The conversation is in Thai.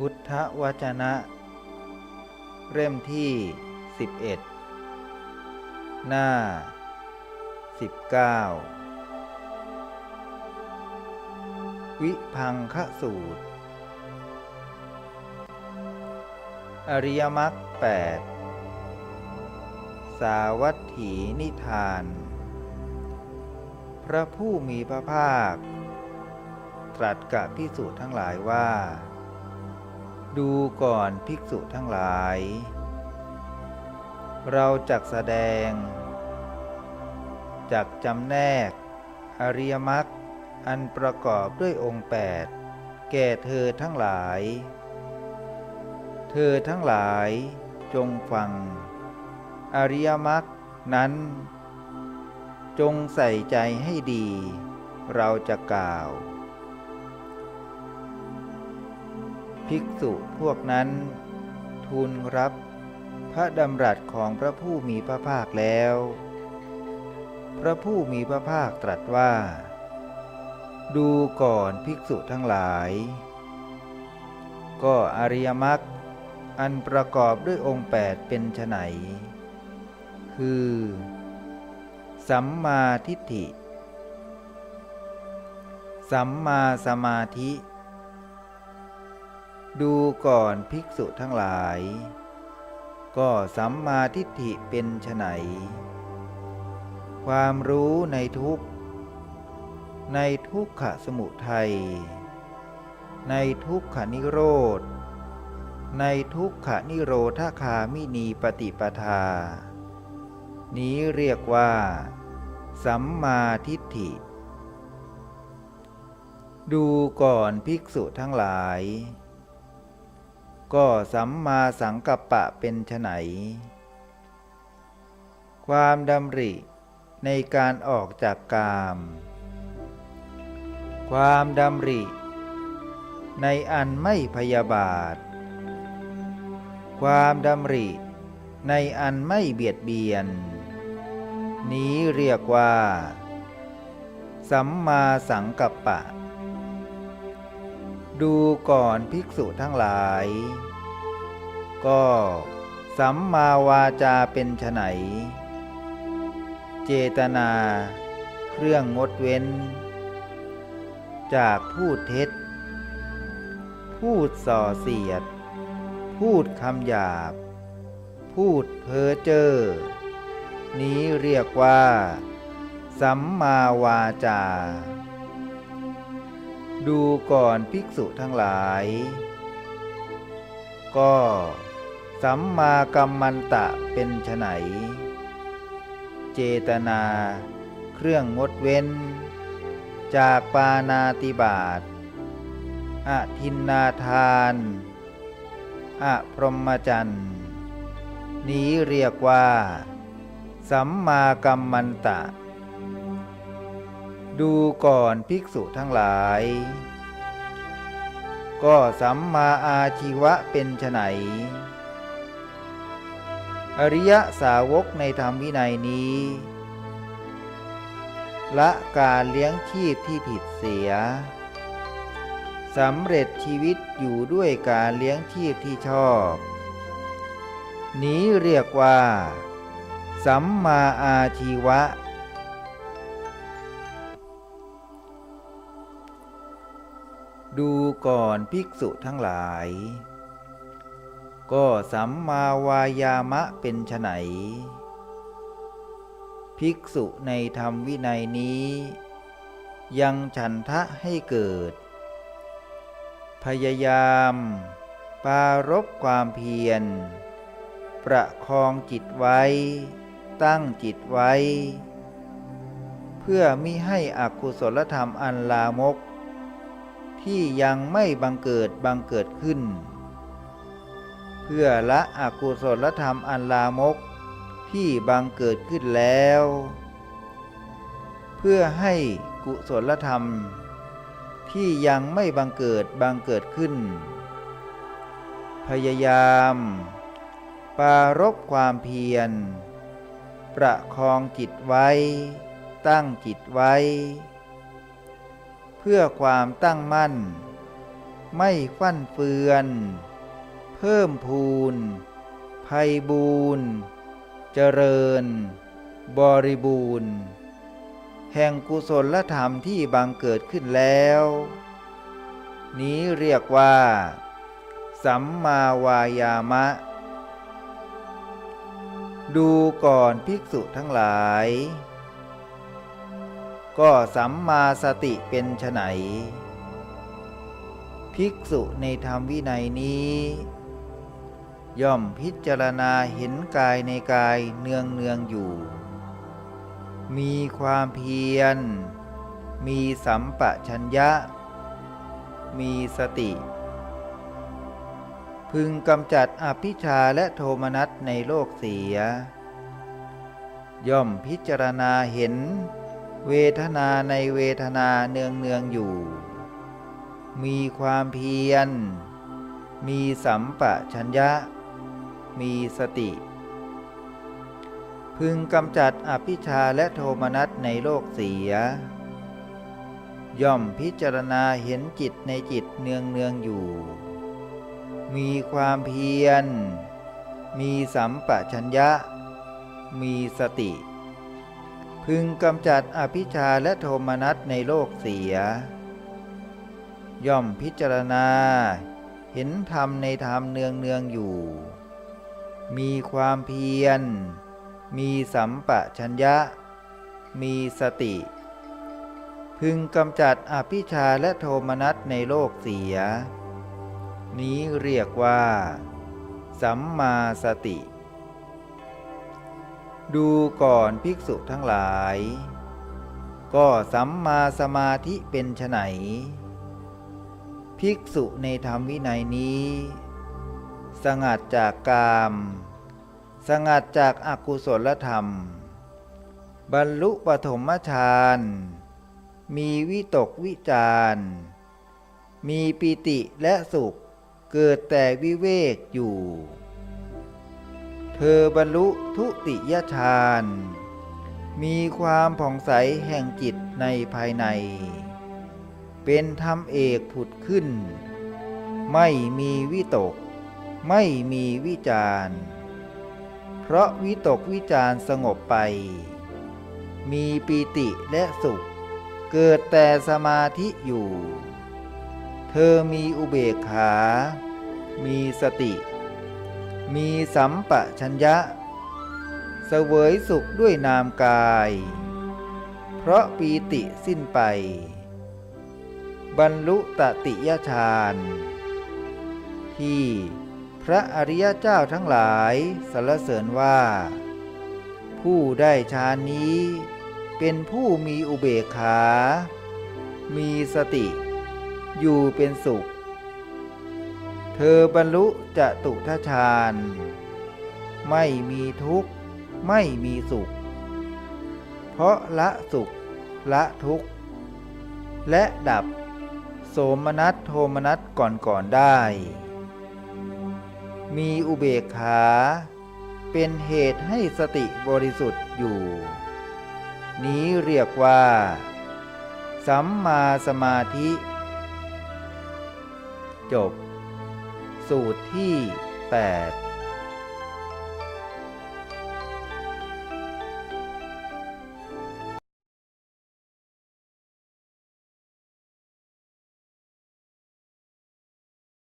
พุทธวจนะ เล่มที่ 11 หน้า 19 วิพังคสูตร อริยมรรคแปดสาวัตถีนิทาน พระผู้มีพระภาค ตรัสกับพิสูจน์ทั้งหลายว่า ดูก่อนภิกษุทั้งหลาย เราจักแสดง จักจำแนก อริยมรรคอันประกอบด้วยองค์แปดแก่เธอทั้งหลาย เธอทั้งหลายจงฟัง อริยมรรคนั้น จงใส่ใจให้ดี เราจะกล่าว ภิกษุพวกนั้น ทูลรับพระดำรัสของพระผู้มีพระภาคแล้ว พระผู้มีพระภาคตรัสว่า ดูก่อนภิกษุทั้งหลาย ก็อริยมรรคอันประกอบด้วยองค์แปดเป็นไฉนคือ สัมมาทิฏฐิ สัมมาสมาธิ ดูก่อนภิกษุทั้งหลาย ก็สัมมาทิฏฐิเป็นไฉนความรู้ในทุกขในทุกขสมุทัย ในทุกขนิโรธ ในทุกขนิโรธาคามินีปฏิปทา นี้เรียกว่า สัมมาทิฏฐิ ดูก่อนภิกษุทั้งหลาย ก็สัมมาสังกัปปะเป็นไฉนความดำริในการออกจากกาม ความดำริ ในอันไม่พยาบาท ความดำริ ในอันไม่เบียดเบียน นี้เรียกว่า สัมมาสังกัปปะ ดูก่อนภิกษุทั้งหลาย ก็สัมมาวาจาเป็นไฉนเจตนาเครื่องงดเว้น จากพูดเท็จ พูดส่อเสียด พูดคำหยาบ พูดเพ้อเจ้อนี้เรียกว่า สัมมาวาจา ดูก่อนภิกษุทั้งหลาย ก็สัมมากัมมันตะเป็นไนเจตนา เครื่องงดเว้น จากปานาติบาตอทินนาทานอะพรหมจันทร์นี้เรียกว่า สัมมากัมมันตะ ดูก่อนภิกษุทั้งหลาย ก็สัมมาอาชีวะเป็นไฉนอริยสาวกในธรรมวินัยนี้ ละการเลี้ยงชีพที่ผิดเสียสำเร็จชีวิตอยู่ด้วยการเลี้ยงชีพที่ชอบ นี้เรียกว่า สัมมาอาชีวะ ดูก่อนภิกษุทั้งหลาย ก็สัมมาวายามะเป็นไฉนภิกษุในธรรมวินัยนี้ ยังฉันทะให้เกิด พยายาม ปารบความเพียร ประคองจิตไว้ ตั้งจิตไว้ เพื่อมิให้อกุศลธรรมอันลามก ที่ยังไม่บังเกิดบังเกิดขึ้น เพื่อละอกุศลธรรมอันลามกที่บังเกิดขึ้นแล้ว เพื่อให้กุศลธรรม ที่ยังไม่บังเกิดบังเกิดขึ้น พยายาม ปารบความเพียร ประคองจิตไว้ ตั้งจิตไว้ พื่อความตั้งมั่น ไม่ฟั่นเฟือน เพิ่มพูนภัยบูรณ์เจริญ บริบูรณ์ แห่งกุศลธรรมที่บังเกิดขึ้นแล้ว นี้เรียกว่า สัมมาวายามะ ดูก่อนภิกษุทั้งหลาย ก็สัมมาสติเป็นไฉนภิกษุในธรรมวินัยนี้ ย่อมพิจารณาเห็นกายในกายเนืองเนืองอยู่ มีความเพียร มีสัมปะชัญญะ มีสติ พึงกำจัดอภิชาและโทมนัสในโลกเสีย ย่อมพิจารณาเห็น เวทนาในเวทนาเนืองเนืองอยู่ มีความเพียร มีสัมปะชัญญะ มีสติ พึงกำจัดอภิชาและโทมนัสในโลกเสีย ย่อมพิจารณาเห็นจิตในจิตเนืองเนืองอยู่ มีความเพียร มีสัมปะชัญญะ มีสติ พึงกำจัดอภิชาและโทมนัสในโลกเสีย ย่อมพิจารณา เห็นธรรมในธรรมเนืองเนืองอยู่ มีความเพียร มีสัมปะชัญญะ มีสติ พึงกำจัดอภิชาและโทมนัสในโลกเสีย นี้เรียกว่า สัมมาสติ ดูก่อนภิกษุทั้งหลาย ก็สัมมาสมาธิเป็นไฉนภิกษุในธรรมวินัยนี้ สงัดจากกาม สงัดจากอากุศลธรรม บรรลุปฐมฌาน มีวิตกวิจารมีปิติและสุขเกิดแต่วิเวกอยู่ เธอบรรลุทุติยฌาน มีความผ่องใสแห่งจิตในภายใน เป็นธรรมเอกผุดขึ้น ไม่มีวิตก ไม่มีวิจารเพราะวิตกวิจารสงบไป มีปีติและสุข เกิดแต่สมาธิอยู่ เธอมีอุเบกขา มีสติ มีสัมปะชัญญะเสวยสุขด้วยนามกาย เพราะปีติสิ้นไป บรรลุตติยฌานที่พระอริยเจ้าทั้งหลายสรรเสริญว่า ผู้ได้ฌานนี้ เป็นผู้มีอุเบกขา มีสติ อยู่เป็นสุข เธอบรรลุจะตุทฌานไม่มีทุกข์ ไม่มีสุข เพราะละสุข ละทุกข์ และดับโสมนัสโทมนัสก่อนๆได้ มีอุเบกขา เป็นเหตุให้สติบริสุทธิ์อยู่ นี้เรียกว่า สัมมาสมาธิ จบ สูตรที่ 8